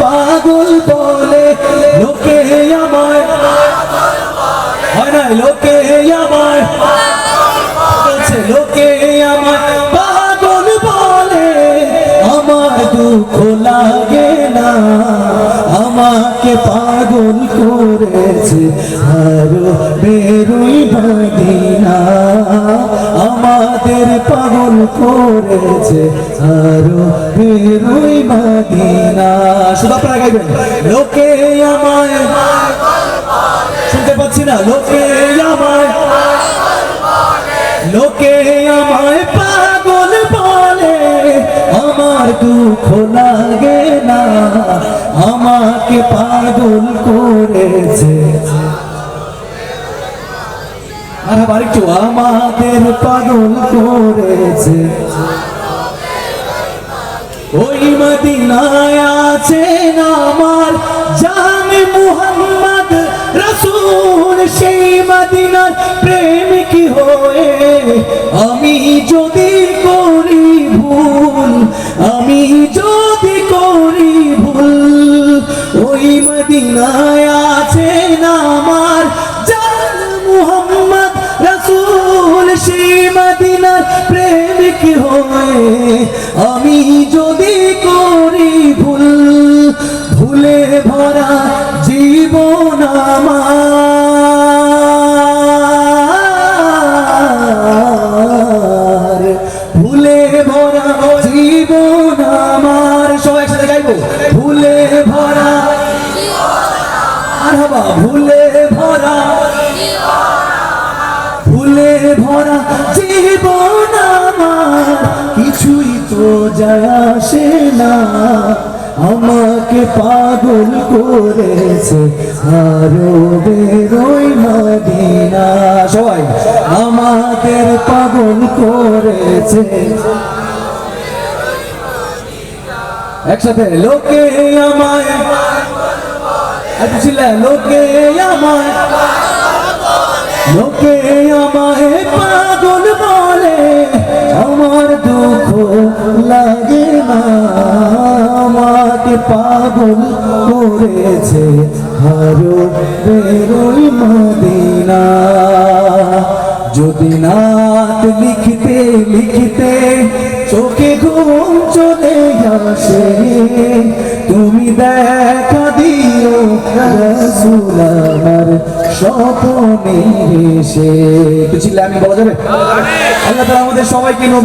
পাগল বলে, লোকে আমায় হয় না, লোকে আমায় লোকে আমায় পাগল বলে, আমার দুঃখ লাগে না। আমাকে পাগল করেছে আরও বেরুই মদিনা আমাদের পাগল করেছে আরও বেরুই মদিনা শুধু আপনারা গাইবেন। লোকে আমায় শুনতে পাচ্ছি না। লোকে আমায় লোকে আমায় পাগল বলে। আমার দুঃখ লাগে না। আমাকে পাগল করেছে। আবার একটু আমাদের পাগল করেছে। ওই মদিনায় আছেন আমার জানে মুহাম্মদ রসুল, সেই মদিনার প্রেমিক হয়ে? আমি যদি করি ভুল, আমি যদি করি ভুল, ওই মদিনায় আছেন আমার প্রেমিক হয়ে? আমি যদি করি ভুল, ভুলে ভরা জীবন আমার। ভুলে ভরা জীবন আমার। সবাই একসাথে গাইবো, ভুলে ভরা আর হবা, ভুলে আমাকে পাগল করেছে আরও বেরোই মদিনা। সবাই, আমাদের পাগল করেছে। একসাথে, লোকে আমায় লোকে আমায় লোকে আমায় পাগল করেছে আরও বেরোই মদিনা। যদি নাত লিখতে লিখতে চোখে ঘুম চলে আসে তুমি দেখা দিও রসুল আমার স্বপনে এসে। চিল্লা আমি বলা যাবে? আল্লাহ তাআলা আমাদের সবাইকে